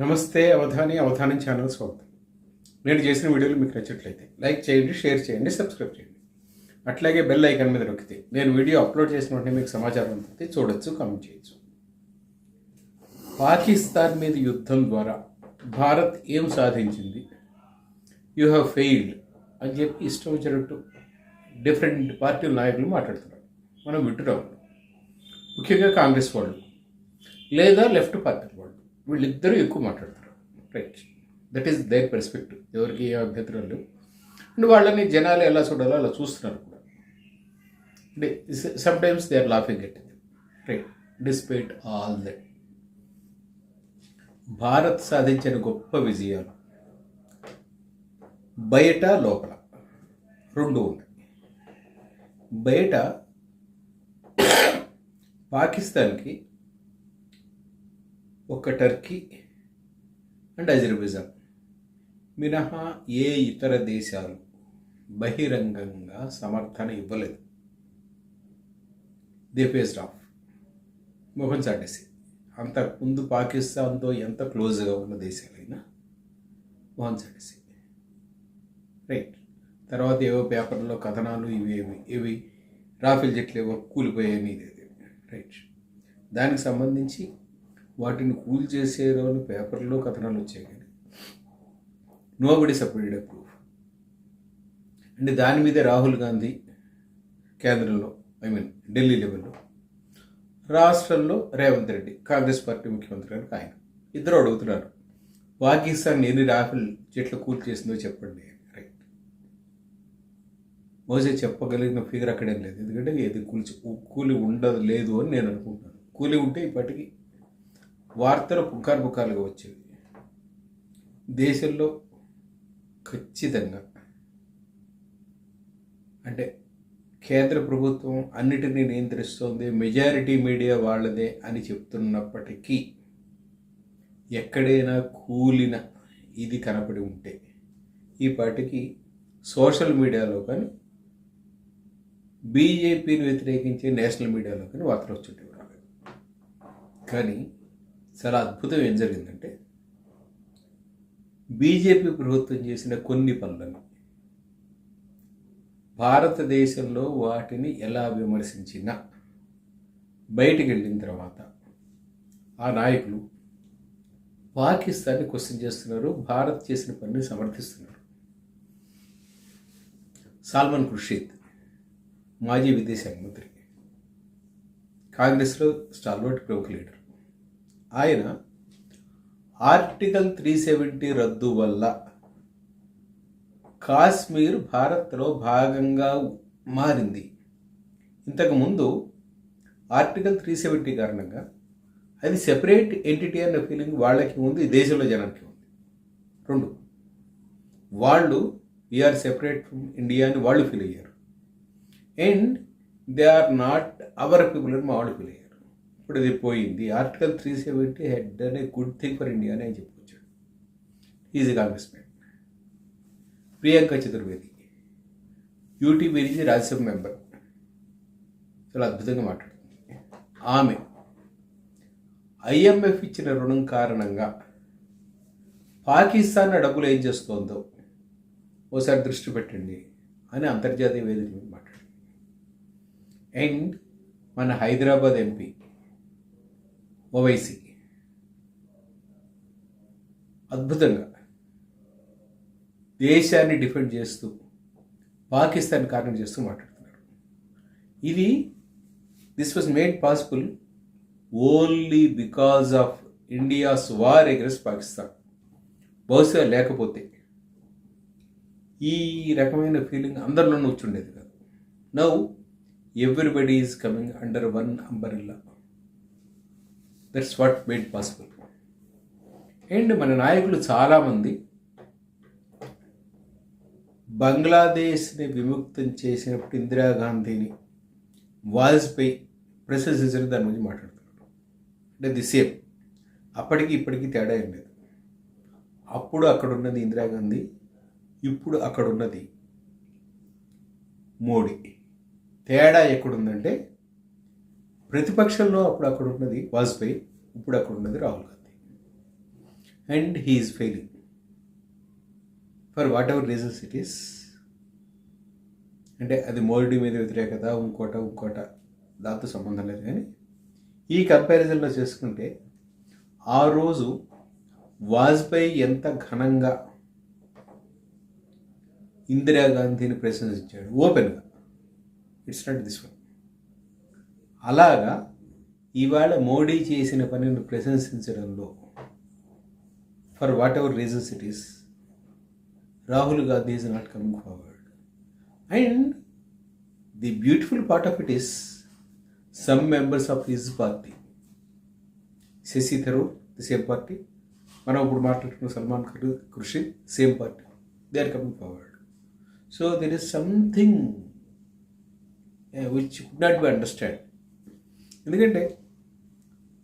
నమస్తే అవధాని అవధానం ఛానల్ స్వాగతం. నేను చేసిన వీడియోలు మీకు నచ్చట్లయితే లైక్ చేయండి షేర్ చేయండి సబ్స్క్రైబ్ చేయండి. అట్లాగే బెల్ ఐకాన్ మీద నొక్కితే నేను వీడియో అప్లోడ్ చేసిన వెంటనే మీకు సమాచారం ఉంటుంది చూడొచ్చు కామెంట్ చేయొచ్చు. పాకిస్తాన్ మీద యుద్ధం ద్వారా భారత్ ఏం సాధించింది? యూ హ్యావ్ ఫెయిల్డ్ అని చెప్పి ఇష్టం వచ్చినట్టు డిఫరెంట్ పార్టీల నాయకులు మాట్లాడుతున్నారు. మనం వింటున్నాం. ముఖ్యంగా కాంగ్రెస్ వాళ్ళు లేదా లెఫ్ట్ పార్టీ వాళ్ళు. వీళ్ళిద్దరూ ఎక్కువ మాట్లాడతారు. Right that is their perspective ఎవరికి ఏ అభ్యంతరం లేవు అండ్ వాళ్ళని జనాలు ఎలా చూడాలో అలా చూస్తున్నారు కూడా. అంటే sometimes they are laughing at right despite all that Bharat సాధించిన గొప్ప విజయాలు. బయట లోపల. రెండు ఉన్నాయి బయట పాకిస్తాన్కి ఒక టర్కీ అండ్ అజర్బైజాన్ మినహా ఏ ఇతర దేశాలు బహిరంగంగా సమర్థన ఇవ్వలేదు. దే ఫేస్డ్ ఆఫ్ మొహన్ చాటేసి. అంతకుముందు పాకిస్తాన్తో ఎంత క్లోజ్గా ఉన్న దేశాలైనా మొహన్ చాటేసి. రైట్ తర్వాత ఏవో పేపర్లో కథనాలు ఇవి ఇవి ఇవి రాఫెల్ జెట్లు ఏవో కూలిపోయేవి ఇది రైట్ దానికి సంబంధించి వాటిని కూల్ చేసేవాళ్ళు పేపర్లో కథనాలు వచ్చాయి కానీ నో బడి సపరేటెడ్ ప్రూఫ్ అంటే దాని మీదే రాహుల్ గాంధీ కేంద్రంలో ఐ మీన్ ఢిల్లీ లెవెల్లో రాష్ట్రంలో రేవంత్ రెడ్డి కాంగ్రెస్ పార్టీ ముఖ్యమంత్రి గారికి ఆయన ఇద్దరు అడుగుతున్నారు. పాకిస్తాన్ ఎన్ని రాఫెల్ చెట్లు కూల్ చేసిందో చెప్పండి. రైట్ బహుశా చెప్పగలిగిన ఫిగర్ అక్కడేం లేదు. ఎందుకంటే ఇది కూల్చి కూలి ఉండదు లేదు అని నేను అనుకుంటున్నాను. కూలి ఉంటే ఇప్పటికీ వార్తలు పుకారు పుకారులుగా వచ్చేవి. దేశంలో ఖచ్చితంగా అంటే కేంద్ర ప్రభుత్వం అన్నిటినీ నియంత్రిస్తోంది మెజారిటీ మీడియా వాళ్ళదే అని చెప్తున్నప్పటికీ ఎక్కడైనా కూలిన ఇది కనపడి ఉంటే ఈ పాటికి సోషల్ మీడియాలో కానీ బీజేపీని వ్యతిరేకించే నేషనల్ మీడియాలో కానీ వార్తలు వచ్చేటివి రాలేదు. కానీ చాలా అద్భుతం ఏం జరిగిందంటే బీజేపీ ప్రభుత్వం చేసిన కొన్ని పనులను భారతదేశంలో వాటిని ఎలా విమర్శించినా బయటికి వెళ్ళిన తర్వాత ఆ నాయకులు పాకిస్తాన్ని క్వశ్చన్ చేస్తున్నారు భారత్ చేసిన పనిని సమర్థిస్తున్నారు. సాల్మన్ ఖుర్షీద్ మాజీ విదేశాంగ మంత్రి కాంగ్రెస్లో స్టాల్వర్ట్ ప్రముఖ లీడర్. ఆయన ఆర్టికల్ త్రీ సెవెంటీ రద్దు వల్ల కాశ్మీర్ భారత్లో భాగంగా మారింది. ఇంతకుముందు ఆర్టికల్ త్రీ సెవెంటీ కారణంగా అది సెపరేట్ ఎంటిటీ అనే ఫీలింగ్ వాళ్ళకి ఉంది దేశంలో జనానికి ఉంది. రెండు వాళ్ళు వీఆర్ సెపరేట్ ఫ్రమ్ ఇండియా అని వాళ్ళు ఫీల్ అయ్యారు. And they are not our people అని మా వాళ్ళు ఫీల్ అయ్యారు. ఇప్పుడు అది పోయింది. ఆర్టికల్ త్రీ సెవెంటీ హెడ్ అనే గుడ్ థింగ్ ఫర్ ఇండియా అని ఆయన చెప్పొచ్చాడు ఈజీ కాంగ్రెస్ ప్రియాంక చతుర్వేది. యూటీ నుంచి రాజ్యసభ మెంబర్ చాలా అద్భుతంగా మాట్లాడుతుంది. ఆమె ఐఎంఎఫ్ ఇచ్చిన రుణం కారణంగా పాకిస్తాన్ డబ్బులు ఏం చేస్తోందో ఓసారి దృష్టి పెట్టండి అని అంతర్జాతీయ వేదిక మాట్లాడింది అండ్ మన హైదరాబాద్ ఎంపీ ఓవైసీ అద్భుతంగా. దేశాన్ని డిఫెండ్ చేస్తూ పాకిస్తాన్ కారణం చేస్తూ మాట్లాడుతున్నారు. ఇది this was made possible only because of India's war against Pakistan బహుశా లేకపోతే ఈ రకమైన ఫీలింగ్ అందరిలోనూ వచ్చుండేది కాదు. Now everybody is coming under one umbrella that's what made possible and మన నాయకులు చాలామంది బంగ్లాదేశ్ని విముక్తం చేసినప్పుడు ఇందిరాగాంధీని వాజ్పేయి ప్రశంసించిన దాని గురించి మాట్లాడుతున్నారు. అంటే ది సేమ్ అప్పటికి ఇప్పటికీ తేడా ఏం లేదు. అప్పుడు అక్కడ ఉన్నది ఇందిరాగాంధీ ఇప్పుడు అక్కడ ఉన్నది మోడీ. తేడా ఎక్కడుందంటే ప్రతిపక్షంలో అప్పుడు అక్కడ ఉన్నది వాజ్పేయి ఇప్పుడు అక్కడ ఉన్నది Rahul Gandhi. And he's failing for whatever reasons it is అంటే అది మోడీ మీద వ్యతిరేకత ఇంకోట ఇంకోట దాంతో సంబంధం లేదు. కానీ ఈ కంపారిజన్లో చేసుకుంటే ఆ రోజు వాజ్పేయి ఎంత ఘనంగా ఇందిరాగాంధీని ప్రశంసించాడు. ఓపెన్గా ఇట్స్ నాట్ దిస్ వన్ అలాగా ఇవాళ మోడీ చేసిన పనిని ప్రశంసించడంలో for whatever reasons it is Rahul Gandhi is not coming forward and the beautiful part of it is some members of his party Shashi Tharoor the same party మనం ఇప్పుడు మాట్లాడుతున్న సల్మాన్ ఖాన్ కృషి same party they are coming forward so there is something which could not be understand ఎందుకంటే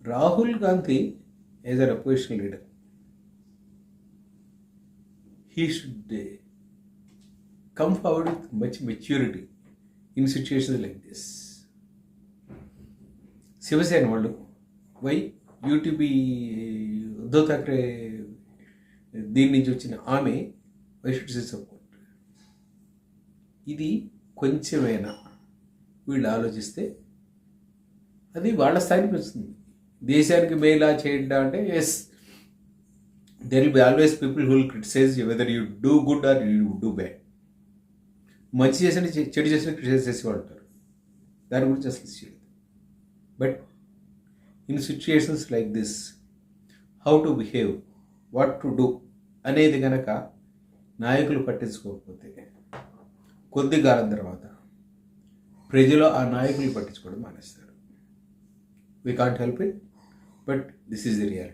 Rahul Gandhi as an opposition leader he should uh, come forward with much maturity in situations like this. Shiv Sena వాళ్ళు వై యూటీబీ ఉద్ధవ్ థాక్రే దీని నుంచి వచ్చిన ఆమె why should say support ఇది కొంచెమైనా వీళ్ళు ఆలోచిస్తే అది వాళ్ళ స్థాయిని పెంచుతుంది దేశానికి మేలా చేయండి అంటే yes there will be always people who'll will criticize whether you do good or you do bad మంచి చేసిన చెడు చేసిన క్రిటిసైజ్ చేసేవాళ్ళు ఉంటారు దాని గురించి అసలు చేయలేదు but in situations like this how to behave what to do అనేది కనుక నాయకులు పట్టించుకోకపోతే కొద్ది కాలం తర్వాత ప్రజలు ఆ నాయకులు పట్టించుకోవడం మానేస్తారు. We can't help it but this is the reality